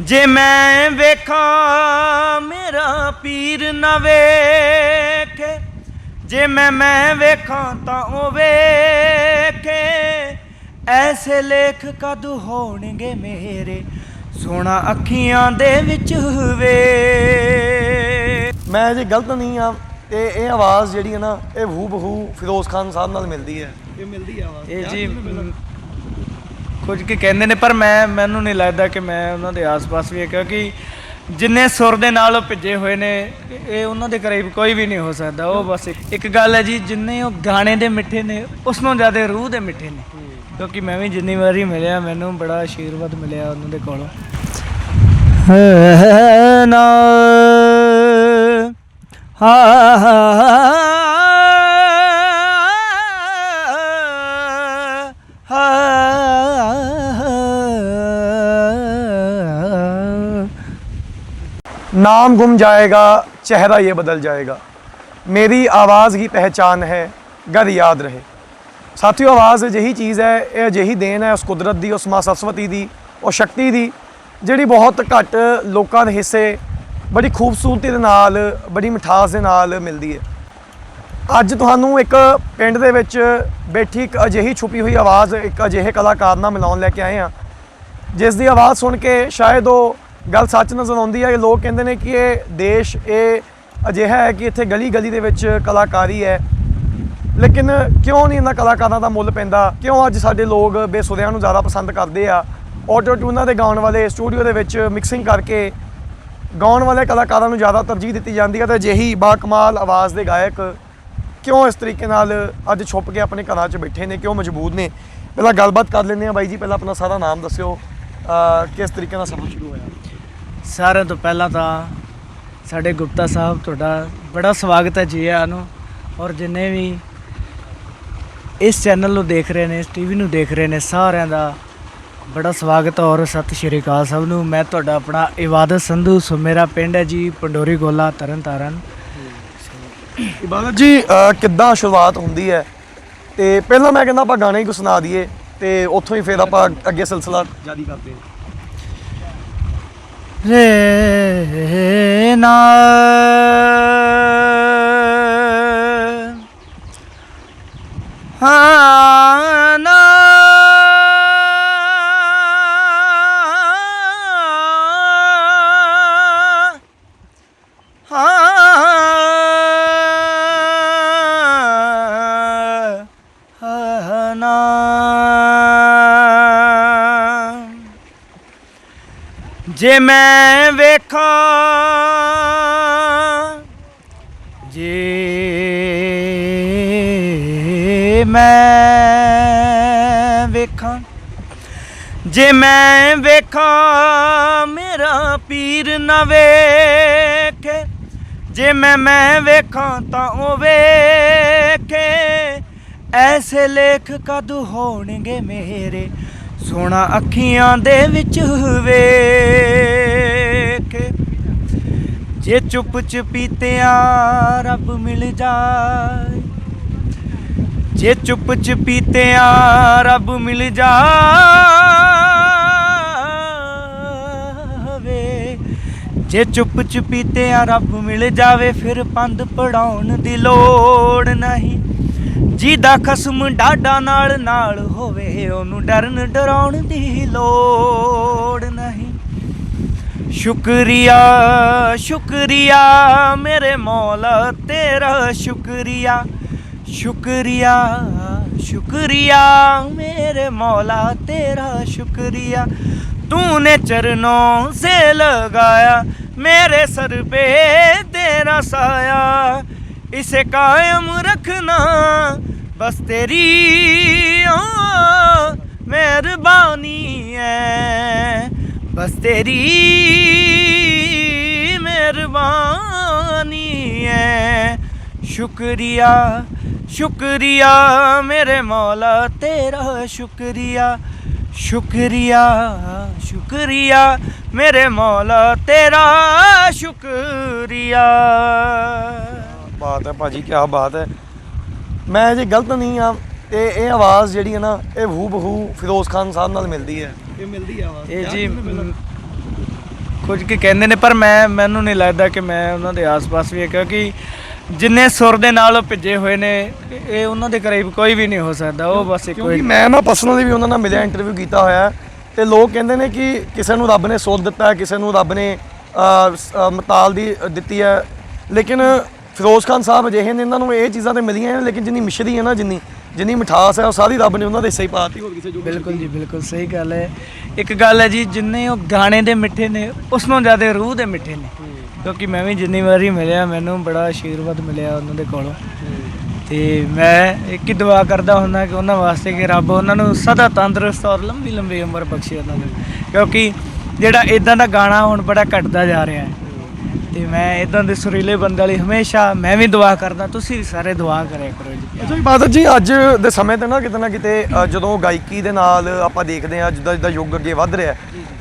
ਜੇ ਮੈਂ ਵੇਖਾਂ ਮੇਰਾ ਪੀਰ ਨਾ ਵੇਖੇ ਜੇ ਮੈਂ ਮੈਂ ਵੇਖਾਂ ਤਾਂ ਉਹ ਵੇਖੇ। ਐਸੇ ਲੇਖ ਕਦ ਹੋਣਗੇ ਮੇਰੇ? ਸੋਨਾ ਅੱਖੀਆਂ ਦੇ ਵਿੱਚ ਵੇ ਮੈਂ ਜੇ ਗਲਤ ਨਹੀਂ ਆ ਤੇ ਇਹ ਆਵਾਜ਼ ਜਿਹੜੀ ਹੈ ਨਾ ਇਹ ਹੂ ਬਹੂ ਫਿਰੋਜ਼ ਖਾਨ ਸਾਹਿਬ ਨਾਲ ਮਿਲਦੀ ਹੈ। ਇਹ ਮਿਲਦੀ ਆ ਆਵਾਜ਼। ਇਹ ਜੀ ਕੁਝ ਕੀ ਕਹਿੰਦੇ ਨੇ, ਪਰ ਮੈਂ, ਮੈਨੂੰ ਨਹੀਂ ਲੱਗਦਾ ਕਿ ਮੈਂ ਉਹਨਾਂ ਦੇ ਆਸ-ਪਾਸ ਵੀ ਹੈ, ਕਿਉਂਕਿ ਜਿੰਨੇ ਸੁਰ ਦੇ ਨਾਲ ਉਹ ਭਿੱਜੇ ਹੋਏ ਨੇ, ਇਹ ਉਹਨਾਂ ਦੇ ਕਰੀਬ ਕੋਈ ਵੀ ਨਹੀਂ ਹੋ ਸਕਦਾ। ਉਹ ਬਸ ਇੱਕ- ਇੱਕ ਗੱਲ ਹੈ ਜੀ, ਜਿੰਨੇ ਉਹ ਗਾਣੇ ਦੇ ਮਿੱਠੇ ਨੇ ਉਸ ਨੂੰ ਜ਼ਿਆਦਾ ਰੂਹ ਦੇ ਮਿੱਠੇ ਨੇ। ਕਿਉਂਕਿ ਮੈਂ ਵੀ ਜਿੰਨੀ ਵਾਰੀ ਮਿਲਿਆ, ਮੈਨੂੰ ਬੜਾ ਆਸ਼ੀਰਵਾਦ ਮਿਲਿਆ ਉਹਨਾਂ ਦੇ ਕੋਲੋਂ। ਨਾ नाम गुम जाएगा चेहरा ये बदल जाएगा ਮੇਰੀ ਆਵਾਜ਼ ਹੀ ਪਹਿਚਾਨ ਹੈ ਗਦ ਯਾਦ ਰਹੇ ਸਾਥੀਓ ਆਵਾਜ਼ ਅਜਿਹੀ ਚੀਜ਼ ਹੈ ਇਹ ਅਜਿਹੀ ਦੇਣ ਹੈ ਉਸ ਕੁਦਰਤ ਦੀ ਉਸ ਮਾਂ ਸਰਸਵਤੀ ਦੀ ਉਹ ਸ਼ਕਤੀ ਦੀ ਜਿਹੜੀ ਬਹੁਤ ਘੱਟ ਲੋਕਾਂ ਦੇ ਹਿੱਸੇ ਬੜੀ ਖੂਬਸੂਰਤੀ ਦੇ ਨਾਲ ਬੜੀ ਮਿਠਾਸ ਦੇ ਨਾਲ ਮਿਲਦੀ ਹੈ ਅੱਜ ਤੁਹਾਨੂੰ ਇੱਕ ਪਿੰਡ ਦੇ ਵਿੱਚ ਬੈਠੀ ਇੱਕ ਅਜਿਹੀ ਛੁਪੀ ਹੋਈ ਆਵਾਜ਼ ਇੱਕ ਅਜਿਹੇ ਕਲਾਕਾਰ ਨਾਲ ਮਿਲਾਉਣ ਲੈ ਕੇ ਆਏ ਹਾਂ ਜਿਸ ਦੀ ਆਵਾਜ਼ ਸੁਣ ਕੇ ਸ਼ਾਇਦ ਉਹ ਗੱਲ ਸੱਚ ਨਜ਼ਰ ਆਉਂਦੀ ਹੈ ਕਿ ਲੋਕ ਕਹਿੰਦੇ ਨੇ ਕਿ ਇਹ ਦੇਸ਼, ਇਹ ਅਜਿਹਾ ਹੈ ਕਿ ਇੱਥੇ ਗਲੀ ਗਲੀ ਦੇ ਵਿੱਚ ਕਲਾਕਾਰੀ ਹੈ। ਲੇਕਿਨ ਕਿਉਂ ਨਹੀਂ ਇਹਨਾਂ ਕਲਾਕਾਰਾਂ ਦਾ ਮੁੱਲ ਪੈਂਦਾ? ਕਿਉਂ ਅੱਜ ਸਾਡੇ ਲੋਕ ਬੇਸੁਰਿਆਂ ਨੂੰ ਜ਼ਿਆਦਾ ਪਸੰਦ ਕਰਦੇ ਆ? ਆਟੋ ਟਿਊਨਾਂ ਦੇ ਗਾਉਣ ਵਾਲੇ ਸਟੂਡੀਓ ਦੇ ਵਿੱਚ ਮਿਕਸਿੰਗ ਕਰਕੇ ਗਾਉਣ ਵਾਲੇ ਕਲਾਕਾਰਾਂ ਨੂੰ ਜ਼ਿਆਦਾ ਤਰਜੀਹ ਦਿੱਤੀ ਜਾਂਦੀ ਹੈ ਤੇ ਅਜਿਹੀ ਬਾਕਮਾਲ ਆਵਾਜ਼ ਦੇ ਗਾਇਕ ਕਿਉਂ ਇਸ ਤਰੀਕੇ ਨਾਲ ਅੱਜ ਛੁਪ ਕੇ ਆਪਣੇ ਘਰਾਂ 'ਚ ਬੈਠੇ ਨੇ? ਕਿਉਂ ਮਜਬੂਰ ਨੇ? ਪਹਿਲਾਂ ਗੱਲਬਾਤ ਕਰ ਲੈਂਦੇ ਆ ਬਾਈ ਜੀ, ਪਹਿਲਾਂ ਆਪਣਾ ਸਾਰਾ ਨਾਮ ਦੱਸਿਓ। ਕਿਸ ਤਰੀਕੇ ਨਾਲ ਸਫ਼ਰ ਸ਼ੁਰੂ ਹੋਇਆ? ਸਾਰਿਆਂ ਤੋਂ ਪਹਿਲਾਂ ਤਾਂ ਸਾਡੇ ਗੁਪਤਾ ਸਾਹਿਬ ਤੁਹਾਡਾ ਬੜਾ ਸਵਾਗਤ ਹੈ ਜੀ ਆਇਆਂ ਨੂੰ। ਔਰ ਜਿੰਨੇ ਵੀ ਇਸ ਚੈਨਲ ਨੂੰ ਦੇਖ ਰਹੇ ਨੇ ਇਸ ਟੀਵੀ ਨੂੰ ਦੇਖ ਰਹੇ ਨੇ ਸਾਰਿਆਂ ਦਾ ਬੜਾ ਸਵਾਗਤ ਔਰ ਸਤਿ ਸ਼੍ਰੀ ਅਕਾਲ ਸਭ ਨੂੰ। ਮੈਂ ਤੁਹਾਡਾ ਆਪਣਾ ਇਬਾਦਤ ਸੰਧੂ ਸੋ ਮੇਰਾ ਪਿੰਡ ਹੈ ਜੀ ਪੰਡੋਰੀ ਗੋਲਾ ਤਰਨ ਤਾਰਨ ਇਬਾਦਤ ਜੀ ਅਹ ਕਿੱਦਾਂ ਸ਼ੁਰੂਆਤ ਹੁੰਦੀ ਹੈ? ਤੇ ਪਹਿਲਾਂ ਮੈਂ ਕਹਿੰਦਾ ਆਪਾਂ ਗਾਣੇ ਹੀ ਕੋ ਸੁਣਾ ਦਈਏ ਤੇ ਉੱਥੋਂ ਹੀ ਫਿਰ ਆਪਾਂ ਅੱਗੇ ਸਿਲਸਿਲਾ ਜਾਰੀ ਕਰਦੇ ਹਾਂ। ਰੇ ਨਾ ਹਾਂ ਨਾ ਹਾਂ ਜੇ ਮੈਂ ਵੇਖਾਂ, ਜੇ ਮੈਂ ਵੇਖਾਂ, ਜੇ ਮੈਂ ਵੇਖਾਂ ਮੇਰਾ ਪੀਰ ਨਾ ਵੇਖੇ, ਜੇ ਮੈਂ ਮੈਂ ਵੇਖਾਂ ਤਾਂ ਉਹ ਵੇਖੇ। ਐਸੇ ਲੇਖ ਕਦ ਹੋਣਗੇ ਮੇਰੇ? ਸੋਨਾ ਅੱਖੀਆਂ ਦੇ ਵਿੱਚ ਵੇਖੇ ਜੇ ਚੁੱਪ ਚਪੀਤਿਆਂ ਰੱਬ ਮਿਲ ਜਾਏ। ਜੇ ਚੁੱਪ ਚਪੀਤਿਆਂ ਰੱਬ ਮਿਲ ਜਾਵੇ। ਜੇ ਚੁੱਪ ਚਪੀਤਿਆਂ ਰੱਬ ਮਿਲ ਜਾਵੇ, ਫਿਰ ਪੰਦ ਪੜਾਉਣ ਦੀ ਲੋੜ ਨਹੀਂ। ਜਿਹਦਾ ਖਸਮ ਡਾਡਾ ਨਾਲ ਨਾਲ ਹੋਵੇ, ਉਹਨੂੰ ਡਰਨ ਡਰਾਉਣ ਦੀ ਲੋੜ ਨਹੀਂ। ਸ਼ੁਕਰੀਆ ਸ਼ੁਕਰੀਆ ਮੇਰੇ ਮੌਲਾ, ਤੇਰਾ ਸ਼ੁਕਰੀਆ। ਸ਼ੁਕਰੀਆ ਸ਼ੁਕਰੀਆ ਮੇਰੇ ਮੌਲਾ, ਤੇਰਾ ਸ਼ੁਕਰੀਆ। ਤੂੰ ਨੇ ਚਰਨੋਂ ਸੇ ਲਗਾਇਆ, ਮੇਰੇ ਸਰ ਪੇ ਤੇਰਾ ਸਾਇਆ। इसे कायम रखना बस तेरी ओ, मेहरबानी है बस तेरी मेहरबानी है शुक्रिया शुक्रिया मेरे मौला तेरा शुक्रिया शुक्रिया शुक्रिया मेरे मौला तेरा शुक्रिया ਬਾਤ ਹੈ ਭਾਜੀ ਕੀ ਬਾਤ ਹੈ। ਮੈਂ ਜੇ ਗਲਤ ਨਹੀਂ ਆ ਤੇ ਇਹ ਆਵਾਜ਼ ਜਿਹੜੀ ਹੈ ਨਾ ਇਹ ਹੂ ਬਹੂ ਫਿਰੋਜ਼ ਖਾਨ ਸਾਹਿਬ ਨਾਲ ਮਿਲਦੀ ਹੈ। ਇਹ ਮਿਲਦੀ ਆਵਾਜ਼। ਇਹ ਜੀ ਕੁਝ ਕੀ ਕਹਿੰਦੇ ਨੇ ਪਰ ਮੈਂ ਮੈਨੂੰ ਨਹੀਂ ਲੱਗਦਾ ਕਿ ਮੈਂ ਉਹਨਾਂ ਦੇ ਆਸ-ਪਾਸ ਵੀ ਹੈ ਕਿਉਂਕਿ ਜਿੰਨੇ ਸੁਰ ਦੇ ਨਾਲ ਭਿੱਜੇ ਹੋਏ ਨੇ ਇਹ ਉਹਨਾਂ ਦੇ ਕਰੀਬ ਕੋਈ ਵੀ ਨਹੀਂ ਹੋ ਸਕਦਾ ਉਹ ਬਸ ਇੱਕੋ ਕਿਉਂਕਿ ਮੈਂ ਨਾ ਪਰਸਨਲੀ ਵੀ ਉਹਨਾਂ ਨਾਲ ਮਿਲਿਆ ਇੰਟਰਵਿਊ ਕੀਤਾ ਹੋਇਆ ਤੇ ਲੋਕ ਕਹਿੰਦੇ ਨੇ ਕਿ ਕਿਸੇ ਨੂੰ ਰੱਬ ਨੇ ਸੋਧ ਦਿੱਤਾ ਕਿਸੇ ਨੂੰ ਰੱਬ ਨੇ ਮਤਾਲ ਦੀ ਦਿੱਤੀ ਹੈ। ਲੇਕਿਨ ਫਿਰੋਜ਼ ਖਾਨ ਸਾਹਿਬ ਅਜਿਹੇ ਨੇ ਇਹਨਾਂ ਨੂੰ ਇਹ ਚੀਜ਼ਾਂ ਤੇ ਮਿਲੀਆਂ ਨੇ ਲੇਕਿਨ ਜਿੰਨੀ ਮਿਸ਼ਰੀ ਹੈ ਨਾ ਜਿੰਨੀ ਜਿੰਨੀ ਮਿਠਾਸ ਹੈ ਉਹ ਸਾਰੀ ਰੱਬ ਨੇ ਉਹਨਾਂ ਦੇ ਸਹੀ ਪਾਤੀ ਹੋਰ ਕਿਸੇ ਜੋ ਬਿਲਕੁਲ ਜੀ ਬਿਲਕੁਲ ਸਹੀ ਗੱਲ ਹੈ। ਇੱਕ ਗੱਲ ਹੈ ਜੀ ਜਿੰਨੇ ਉਹ ਗਾਣੇ ਦੇ ਮਿੱਠੇ ਨੇ ਉਸ ਨੂੰ ਜ਼ਿਆਦਾ ਰੂਹ ਦੇ ਮਿੱਠੇ ਨੇ। ਕਿਉਂਕਿ ਮੈਂ ਵੀ ਜਿੰਨੀ ਵਾਰੀ ਮਿਲਿਆ ਮੈਨੂੰ ਬੜਾ ਆਸ਼ੀਰਵਾਦ ਮਿਲਿਆ ਉਹਨਾਂ ਦੇ ਕੋਲੋਂ। ਤੇ ਮੈਂ ਇੱਕ ਹੀ ਦੁਆ ਕਰਦਾ ਹੁੰਦਾ ਕਿ ਉਹਨਾਂ ਵਾਸਤੇ ਕਿ ਰੱਬ ਉਹਨਾਂ ਨੂੰ ਸਦਾ ਤੰਦਰੁਸਤ ਔਰ ਲੰਬੀ ਲੰਬੀ ਉਮਰ ਬਖਸ਼ੇ ਉਹਨਾਂ ਨੂੰ। ਕਿਉਂਕਿ ਜਿਹੜਾ ਇਦਾਂ ਦਾ ਗਾਣਾ ਹੁਣ ਬੜਾ ਘਟਦਾ ਜਾ ਰਿਹਾ ਹੈ। ਤੇ ਮੈਂ ਇਦਾਂ ਦੇ ਸੁਰੀਲੇ ਬੰਦੇ ਲਈ ਹਮੇਸ਼ਾ ਮੈਂ ਵੀ ਦੁਆ ਕਰਦਾ ਤੁਸੀਂ ਵੀ ਸਾਰੇ ਦੁਆ ਕਰਿਆ ਕਰੋ ਜੀ। ਅੱਛਾ ਇਬਾਦਤ ਜੀ ਅੱਜ ਦੇ ਸਮੇਂ ਤੇ ਨਾ ਕਿਤੇ ਨਾ ਕਿਤੇ ਅ, ਜਦੋਂ ਗਾਇਕੀ ਦੇ ਨਾਲ ਆਪਾਂ ਦੇਖਦੇ ਹਾਂ ਜਿੱਦਾਂ ਜਿੱਦਾਂ ਯੁੱਗ ਅੱਗੇ ਵੱਧ ਰਿਹਾ ਹੈ